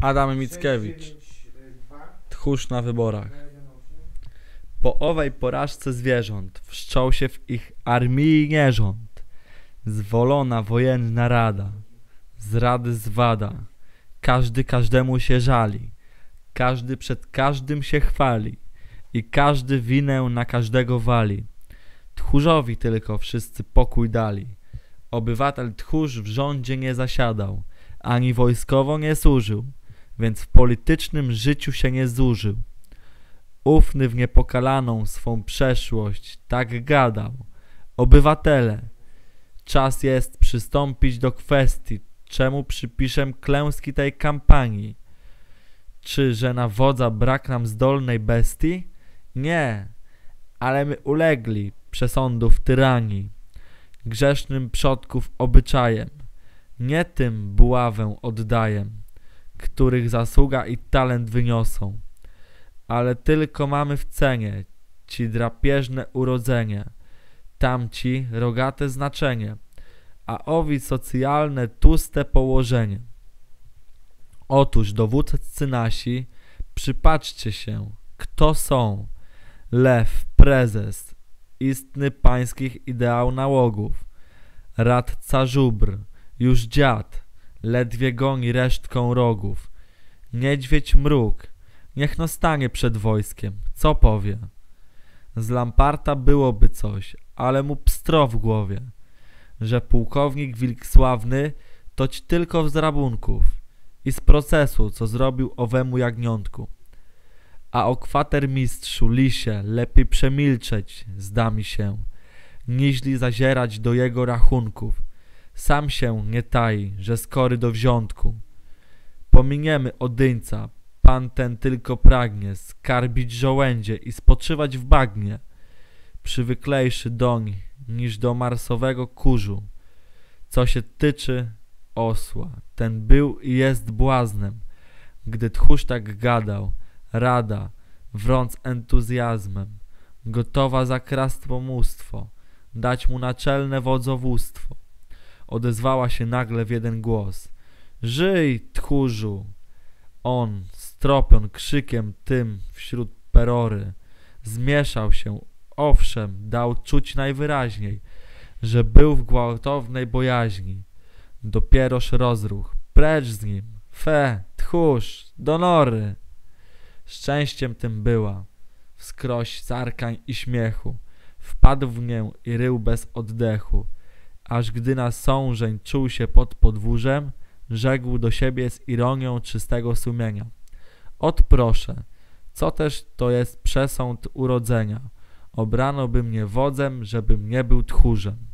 Adam Mickiewicz. Tchórz na wyborach. Po owej porażce zwierząt wszczął się w ich armii nierząd. Zwolona wojenna rada, zrady zwada. Każdy każdemu się żali, każdy przed każdym się chwali i każdy winę na każdego wali. Tchórzowi tylko wszyscy pokój dali. Obywatel tchórz w rządzie nie zasiadał, ani wojskowo nie służył, więc w politycznym życiu się nie zużył. Ufny w niepokalaną swą przeszłość tak gadał. Obywatele, czas jest przystąpić do kwestii, czemu przypiszę klęski tej kampanii. Czy, że na wodza brak nam zdolnej bestii? Nie, ale my ulegli przesądów tyranii, grzesznym przodków obyczajem. Nie tym buławę oddaję, których zasługa i talent wyniosą, ale tylko mamy w cenie ci drapieżne urodzenie, tamci rogate znaczenie, a owi socjalne tłuste położenie. Otóż dowódcy nasi, przypatrzcie się, kto są. Lew, prezes, istny pańskich ideał nałogów, radca żubr, już dziad, ledwie goni resztką rogów. Niedźwiedź mruk, niech no stanie przed wojskiem, co powie? Z Lamparta byłoby coś, ale mu pstro w głowie, że pułkownik wilk sławny toć tylko z rabunków i z procesu, co zrobił owemu jagniątku. A o kwatermistrzu lisie lepiej przemilczeć, zda mi się, niźli zazierać do jego rachunków. Sam się nie tai, że skory do wziątku. Pominiemy odyńca, pan ten tylko pragnie skarbić żołędzie i spoczywać w bagnie, przywyklejszy doń niż do marsowego kurzu. Co się tyczy osła, ten był i jest błaznem, gdy tchórz tak gadał, rada, wrąc entuzjazmem, gotowa zakrast pomóstwo, dać mu naczelne wodzowództwo. Odezwała się nagle w jeden głos. Żyj, tchórzu! On, stropion krzykiem tym wśród perory, zmieszał się, owszem, dał czuć najwyraźniej, że był w gwałtownej bojaźni. Dopieroż rozruch, precz z nim, fe, tchórz, do nory! Szczęściem tym była, wskroś zarkań i śmiechu, wpadł w nię i rył bez oddechu, aż gdy na sążeń czuł się pod podwórzem, rzekł do siebie z ironią czystego sumienia. Ot proszę, co też to jest przesąd urodzenia? Obrano by mnie wodzem, żebym nie był tchórzem.